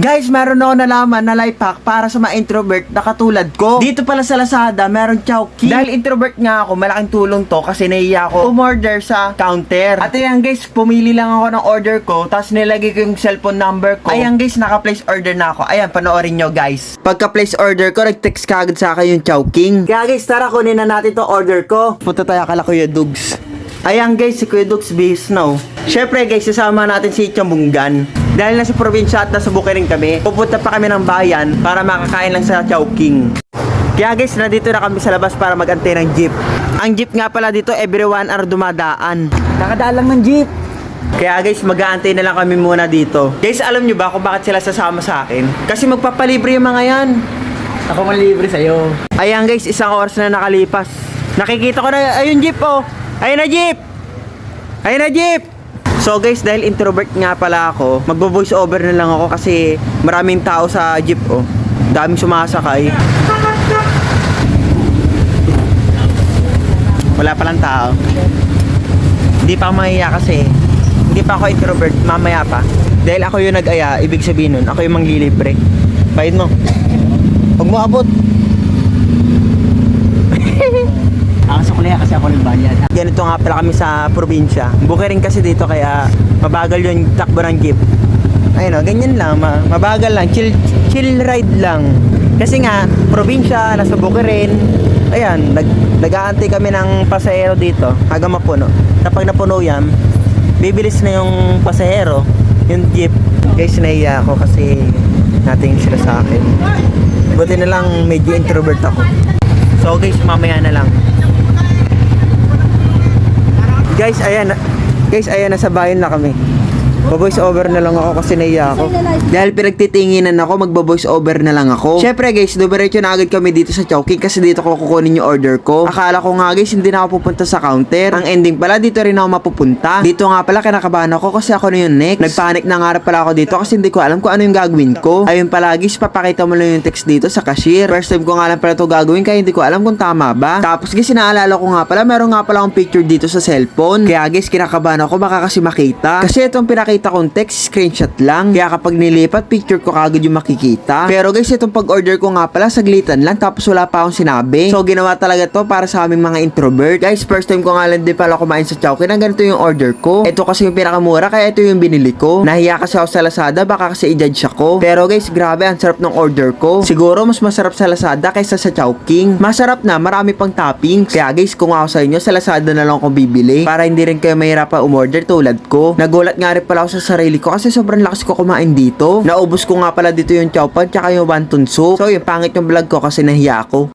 Guys, meron ako nalaman na life hack para sa mga introvert na katulad ko. Dito pala sa Lazada, meron Chowking. Dahil introvert nga ako, malaking tulong to kasi nahiya ako umorder sa counter. At ayan guys, pumili lang ako ng order ko, tapos nilagay ko yung cellphone number ko. Ayan guys, naka-place order na ako. Ayan, panoorin nyo guys. Pagka-place order ko, nag-text kagad sa akin yung Chowking. Kaya guys, tara kunin na natin to order ko. Punta tayo kala Kuya Dugs. Ayan guys, si Kuya Dugs bis now. Syempre guys, sasama natin si Chambunggan. Dahil nasa probinsya at nasa Bukirin kami, pupunta pa kami ng bayan para makakain lang sa Chowking. Kaya guys, nandito na kami sa labas para magantay ng jeep. Ang jeep nga pala dito, everyone are dumadaan. Nakadaan lang ng jeep. Kaya guys, mag-aantay na lang kami muna dito. Guys, alam nyo ba kung bakit sila sasama sa akin? Kasi magpapalibre yung mga yan. Ako manlibre sa'yo. Ayan guys, isang oras na nakalipas. Nakikita ko na, ayun jeep oh. Ayun na jeep. Ayun na jeep. So guys, dahil introvert nga pala ako, magbo-voice over na lang ako kasi maraming tao sa jeep oh. Daming sumasakay. Wala palang tao. Hindi pa ako mahiya kasi hindi pa ako introvert, mamaya pa. Dahil ako yung nag-aya, ibig sabihin nun, ako yung manglilibre. Bayad mo. Huwag mo abot. Ang ako nagbayad. Ganito nga pala kami sa probinsya. Bukirin kasi dito kaya mabagal yung takbo ng jeep. Ayun o, ganyan lang. Ma- mabagal lang. Chill, chill ride lang. Kasi nga, probinsya, nasa Bukirin. Ayan, nag, nag-aantay kami ng pasahero dito hanggang mapuno. Kapag napuno yan, bibilis na yung pasahero, yung jeep. Guys, naiya ako kasi natin sila sa akin. Buti na lang medyo introvert ako. So guys, mamaya na lang. Guys, ayan. Guys, ayan, nasa bayan na kami. Mag-voice over na lang ako kasi naiya ako. Dahil pinagtitinginan ako, magbo-voice over na lang ako. Syempre guys, dumiretso na agad kami dito sa Chowking kasi dito ko kukunin yung order ko. Akala ko nga guys, hindi na ako pupunta sa counter. Ang ending pala, dito rin ako mapupunta. Dito nga pala, kinakabahan ako kasi ako na yung next. Nagpanic na nga pala ako dito kasi hindi ko alam kung ano yung gagawin ko. Ayun pala guys, papakita mo lang yung text dito sa cashier. First time ko nga lang pala ito gagawin kaya hindi ko alam kung tama ba. Tapos guys, naalala ko nga pala, meron nga pala akong picture dito sa cellphone. Kaya guys, kinakabahan ako baka kasi makita. Kasi itong pinakita kong text, screenshot lang. Kaya kapag nilipat, picture ko kagad yung makikita. Pero guys, itong pag-order ko nga pala, saglitan lang tapos wala pa akong sinabi. So, ginawa talaga to para sa aming mga introvert. Guys, first time ko nga lang din pala kumain sa Chowking na ganito yung order ko. Ito kasi yung pinakamura, kaya ito yung binili ko. Nahiya kasi ako sa Lazada, baka kasi i-judge ako. Pero guys, grabe, ang sarap ng order ko. Siguro mas masarap sa Lazada kaysa sa Chowking. Masarap na, marami pang toppings. Kaya guys, kung ako sa inyo, sa Lazada na lang ako bibili. Para hindi rin kayo mahirapan umorder tulad ko. Nagulat nga rin pala ako sa sarili ko kasi sobrang lakas ko kumain dito. Naubos ko nga pala dito yung chowpan tsaka yung wonton soup. So yung pangit yung vlog ko kasi nahiya ako.